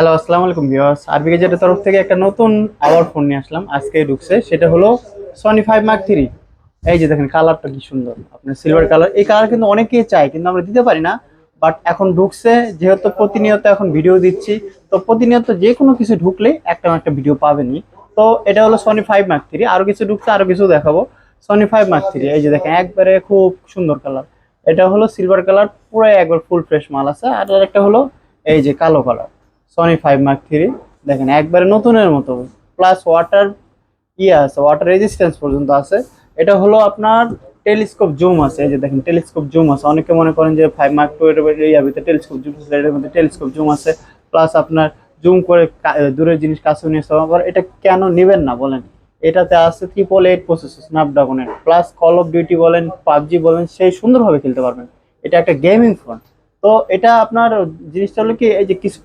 Hello আসসালামু আলাইকুম viewers. আরবি গেজেটের তরফ থেকে একটা নতুন আবার ফোন নিয়ে আসলাম। আজকে ঢুকছে। সেটা হলো সনি ফাইভ মার্ক থ্রি এই যে দেখেন কালারটা কি সুন্দর। আপনার সিলভার কালার এই কালার কিন্তু অনেকেই চায়, কিন্তু আমরা দিতে পারি না। বাট এখন ঢুকছে, যেহেতু প্রতিনিয়ত এখন ভিডিও দিচ্ছি। তো প্রতিনিয়ত যে কোনো কিছু ঢুকলে একটা একটা ভিডিও পাবেনি তো এটা হলো সনি ফাইভ মার্ক থ্রি আরও কিছু ঢুকছে আরও কিছু দেখাবো। সনি ফাইভ মার্ক থ্রি এই যে দেখেন, একবারে খুব সুন্দর কালার এটা হলো সিলভার কালার পুরো একবার ফুল ফ্রেশ মাল আছে। আর একটা হলো এই যে কালো colour Sony five mark three দেখেন, একবারে নতুনের মতো। প্লাস ওয়াটার ইয়ে আছে ওয়াটার রেজিস্ট্যান্স পর্যন্ত আছে। এটা হলো আপনার টেলিস্কোপ জুম আছে, এই যে দেখেন টেলিস্কোপ জুম আছে। অনেকে মনে করেন যে ফাইভ মার্ক টু এর ইয়ে ভিতরে টেলিস্কোপ জুম আছে, এটার মধ্যে টেলিস্কোপ জুম আছে। প্লাস আপনার জুম করে দূরের জিনিস কাছে নিয়ে আসতে আবার এটা কেন নেবেন না বলেন? এটাতে আছে ট্রিপল এইট প্রসেসর স্ন্যাপড্রাগনের প্লাস কল অফ ডিউটি বলেন, পাবজি বলেন, সেই সুন্দরভাবে খেলতে পারবেন। এটা একটা গেমিং ফোন তো এটা আপনার জিনিসটা হলো কি, এই যে কিছু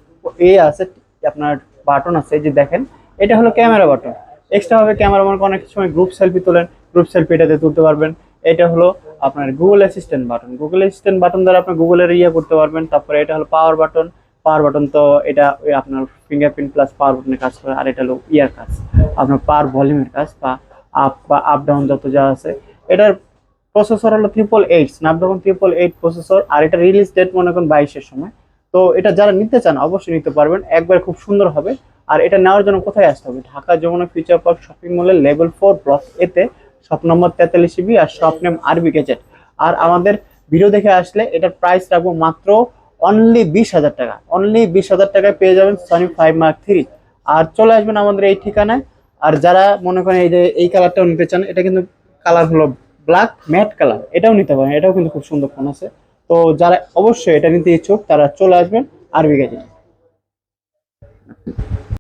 এ আছে, আপনার বাটন আছে যে দেখেন, এটা হলো ক্যামেরা বাটন এক্সট্রা ভাবে ক্যামেরা মনে অনেক সময় গ্রুপ সেলফি তোলেন গ্রুপ সেলফি এটাতে তুলতে পারবেন। এটা হলো আপনার Google assistant button Google assistant button দ্বারা আপনি গুগলের ইয়ে করতে পারবেন, তারপরে এটা হলো পাওয়ার বাটন পাওয়ার বাটন তো এটা আপনার ফিঙ্গারপ্রিন্ট প্লাস পাওয়ার বাটনের কাজ করে, আর এটা হলো ইয়ার কাজ, আপনার পাওয়ার ভলিউমের কাজ, বা আপ বা আপ ডাউন যত যা আছে। এটার প্রসেসর হলো triple eight Snapdragon triple eight processor আর এটা রিলিজ ডেট মনে করেন বাইশের সময়। তো এটা যারা নিতে চান, অবশ্যই নিতে পারবেন। একবার খুব সুন্দর হবে। আর এটা নেওয়ার জন্য কোথায় আসতে হবে? Dhaka Jamuna future park shopping মলের লেভেল ফোর ব্লক এতে শপ নম্বর তেতাল্লিশ বি আর শপ নেম আরবি গেজেট আর আমাদের ভিডিও দেখে আসলে এটার প্রাইস রাখব মাত্র অনলি বিশ হাজার টাকা। অনলি বিশ হাজার টাকায় পেয়ে যাবেন সনি ফাইভ মার্ক থ্রি আর চলে আসবেন আমাদের এই ঠিকানায়। আর যারা মনে করেন এই যে এই কালারটাও নিতে চান, এটা কিন্তু কালার হলো ব্ল্যাক ম্যাট কালার এটাও নিতে পারেন। এটাও কিন্তু খুব সুন্দর ফোন আছে। তো যারা অবশ্যই এটা নিতে ইচ্ছুক তারা চলে আসবেন আরবি গেজেট